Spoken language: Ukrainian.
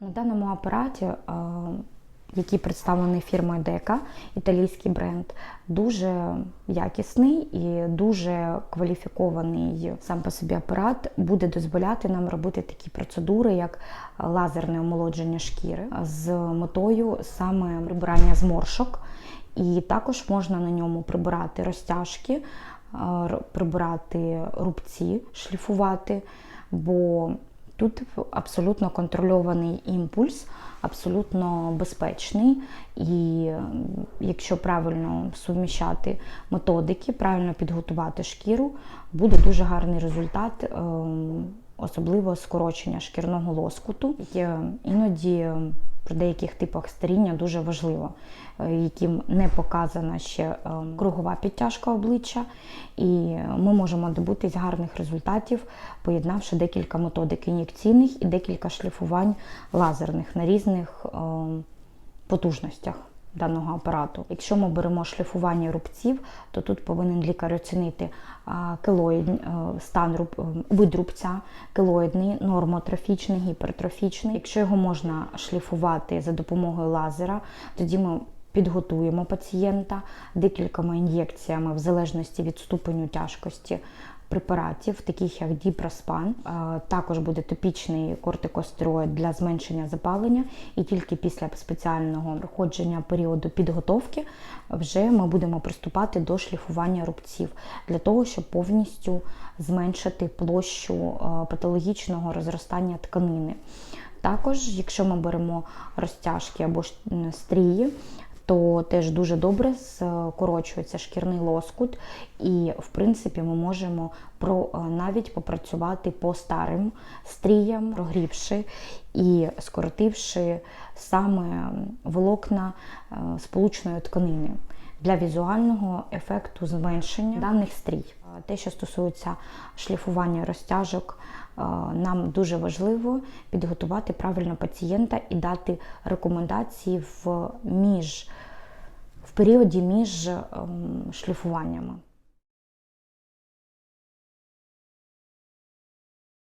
На даному апараті, е, який представлений фірмою Дека, італійський бренд, дуже якісний і дуже кваліфікований сам по собі апарат буде дозволяти нам робити такі процедури, як лазерне омолодження шкіри з метою саме прибирання зморшок. І також можна на ньому прибирати розтяжки, е, прибирати рубці, шліфувати, бо тут абсолютно контрольований імпульс, абсолютно безпечний. І якщо правильно суміщати методики, правильно підготувати шкіру, буде дуже гарний результат. ем, Особливо скорочення шкірного лоскуту, іноді при деяких типах старіння дуже важливо, е, яким не показана ще е, кругова підтяжка обличчя, і ми можемо добутись гарних результатів, поєднавши декілька методик ін'єкційних і декілька шліфувань лазерних на різних е, потужностях даного апарату. Якщо ми беремо шліфування рубців, то тут повинен лікар оцінити килоїд, е, стан руб, е, вид рубця, килоїдний, нормотрофічний, гіпертрофічний. Якщо його можна шліфувати за допомогою лазера, тоді ми підготуємо пацієнта декількома ін'єкціями в залежності від ступеню тяжкості препаратів, таких як діпроспан. Е, Також буде топічний кортикостероїд для зменшення запалення, і тільки після спеціального проходження періоду підготовки вже ми будемо приступати до шліфування рубців для того, щоб повністю зменшити площу е, патологічного розростання тканини. Також, якщо ми беремо розтяжки або стрії, то теж дуже добре скорочується шкірний лоскут, і в принципі ми можемо про е, навіть попрацювати по старим стріям, прогрівши і скоротивши саме волокна е, сполучної тканини для візуального ефекту зменшення даних стрій. Е, Те, що стосується шліфування розтяжок, нам дуже важливо підготувати правильно пацієнта і дати рекомендації в між періоді між ем, шліфуваннями.